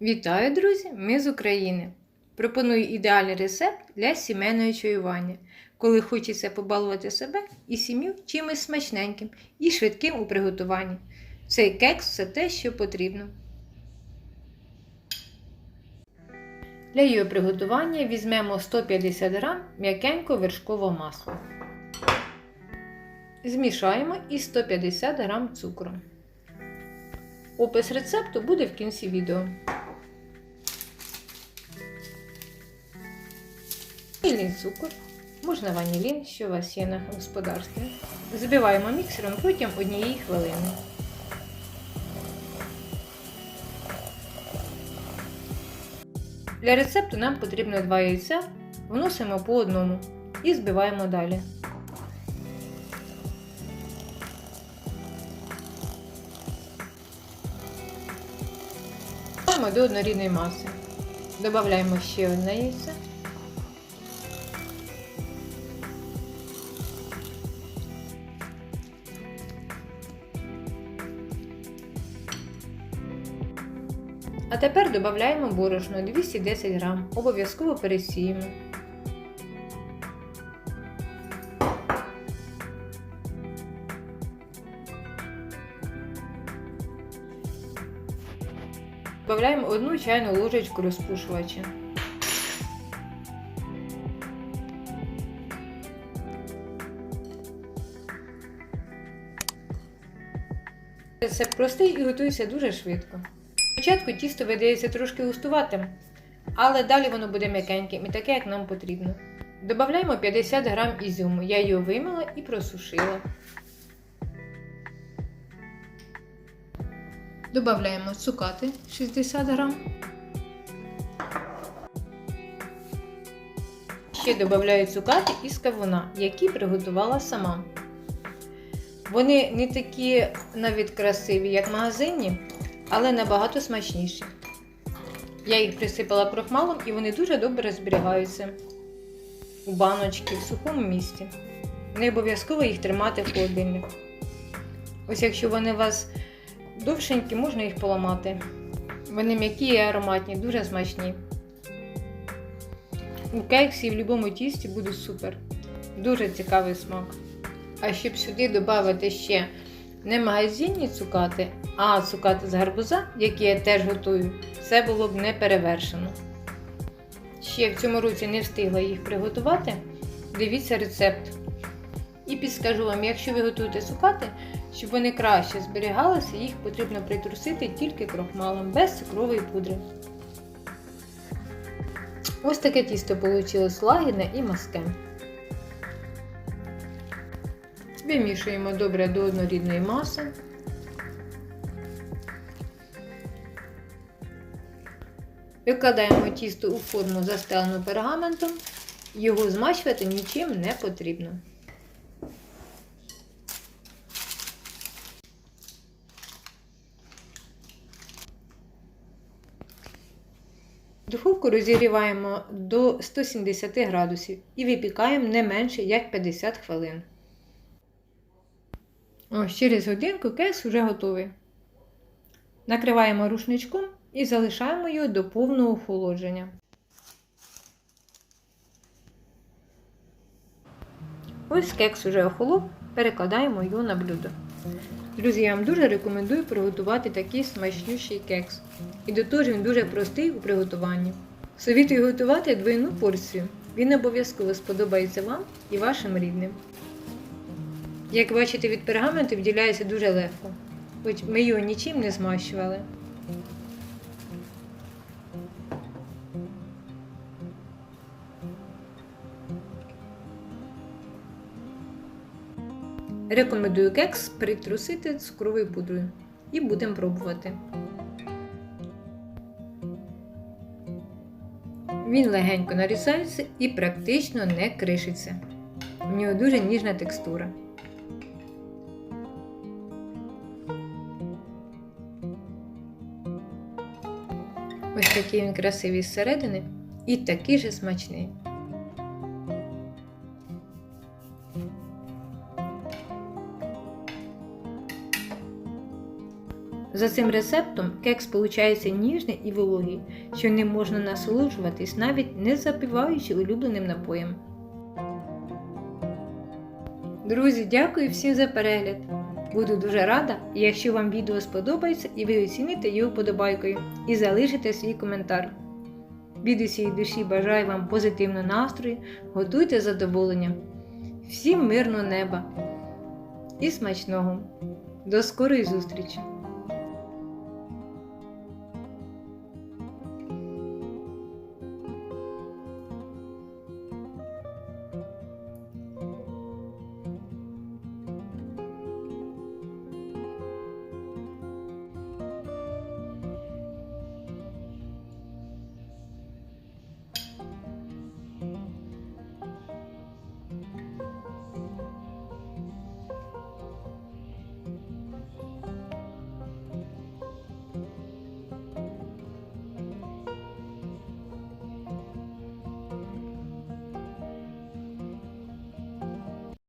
Вітаю, друзі! Ми з України. Пропоную ідеальний рецепт для сімейного чаювання, коли хочеться побалувати себе і сім'ю чимось смачненьким і швидким у приготуванні. Цей кекс це те, що потрібно. Для його приготування візьмемо 150 г м'якенького вершкового масла. Змішаємо і 150 г цукру. Опис рецепту буде в кінці відео. Ванільний цукор, можна ванілін, що у вас є на господарстві. Збиваємо міксером протягом однієї хвилини. Для рецепту нам потрібно 2 яйця, вносимо по одному і збиваємо далі. До однорідної маси. Додаємо ще одне яйце. А тепер додаємо борошно 210 г. Обов'язково пересіємо. Додаємо одну чайну ложечку розпушувача. Рецепт простий і готується дуже швидко. Спочатку тісто видається трошки густуватим, але далі воно буде м'якеньким і таке, як нам потрібно. Додаємо 50 г ізюму. Я його вимила і просушила. Додаємо цукати 60 г. Ще додаю цукати із кавуна, які приготувала сама. Вони не такі навіть красиві, як магазинні, але набагато смачніші. Я їх присипала крохмалом і вони дуже добре зберігаються у баночці в сухому місці. Не обов'язково їх тримати в холодильнику. Ось якщо вони у вас довшенькі, можна їх поламати. Вони м'які і ароматні, дуже смачні. У кексі і в будь-якому тісті буде супер. Дуже цікавий смак. А щоб сюди додати ще не магазинні цукати, а цукати з гарбуза, які я теж готую, це було б не перевершено. Ще в цьому році не встигла їх приготувати. Дивіться рецепт. І підскажу вам, якщо ви готуєте цукати, щоб вони краще зберігалися, їх потрібно притрусити тільки крохмалом, без цукрової пудри. Ось таке тісто вийшло лагідне і маске. Вимішуємо добре до однорідної маси. Викладаємо тісто у форму застелену пергаментом, його змащувати нічим не потрібно. Духовку розігріваємо до 170 градусів і випікаємо не менше як 50 хвилин. Ось через годинку кекс вже готовий. Накриваємо рушничком і залишаємо його до повного охолодження. Ось кекс вже охолов, перекладаємо його на блюдо. Друзі, я вам дуже рекомендую приготувати такий смачнющий кекс. І до того ж він дуже простий у приготуванні. Совітую готувати двойну порцію. Він обов'язково сподобається вам і вашим рідним. Як бачите, від пергаменту відділяється дуже легко, хоч ми його нічим не змащували. Рекомендую кекс притрусити цукровою пудрою. І будемо пробувати. Він легенько нарізається і практично не кришиться. У нього дуже ніжна текстура. Такий він красивий зсередини і такий же смачний. За цим рецептом кекс получається ніжний і вологий, що ним можна насолоджуватись навіть не запиваючи улюбленим напоєм. Друзі, дякую всім за перегляд. Буду дуже рада, якщо вам відео сподобається і ви оціните його подобайкою і залишите свій коментар. Від усієї душі бажаю вам позитивного настрою, готуйте задоволення. Всім мирного неба і смачного! До скорої зустрічі!